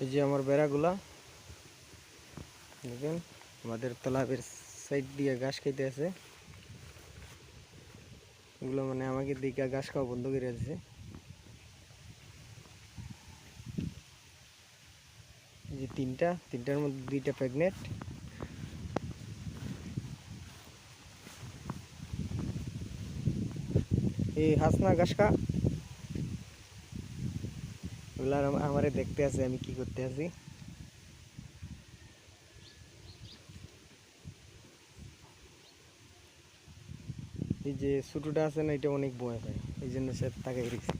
এই যে আমার বেড়াগুলা, দেখেন, আমাদের তালাবের সাইড দিয়ে ঘাস খাইতে আছে। এগুলো মানে আমাকে দিকে ঘাস খাওয়া বন্ধ করে আছে যে তিনটা, তিনটার মধ্যে দুইটা প্রেগনেন্ট এই হাসনা ঘাস খা। ওগুলা আমারে দেখতে আছে, আমি কি করতে আছি? এই যে ছোটটা আছে না, এটা অনেক ভয় পায় এই জন্য সে তাকাই রেখেছে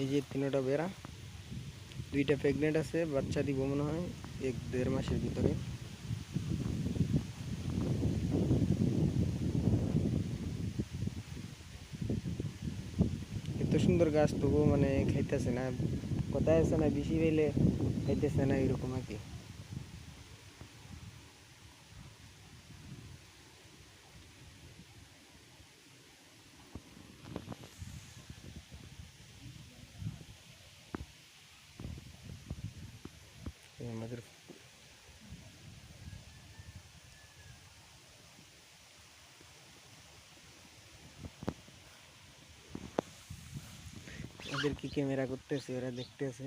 এই যে তিনটা বেড়া। দুইটা প্রেগনেন্ট আছে, বাচ্চা দিব মনে হয়, এক দেড় মাসের ভিতরে। এত সুন্দর গাছ তবুও মানে খাইতেছে না, কোথায় আছে না, বেশি পেলে খাইতেছে না, এরকম আর কি। এই আমাদের ওদের কি ক্যামেরা করতেছে ওরা দেখতেছে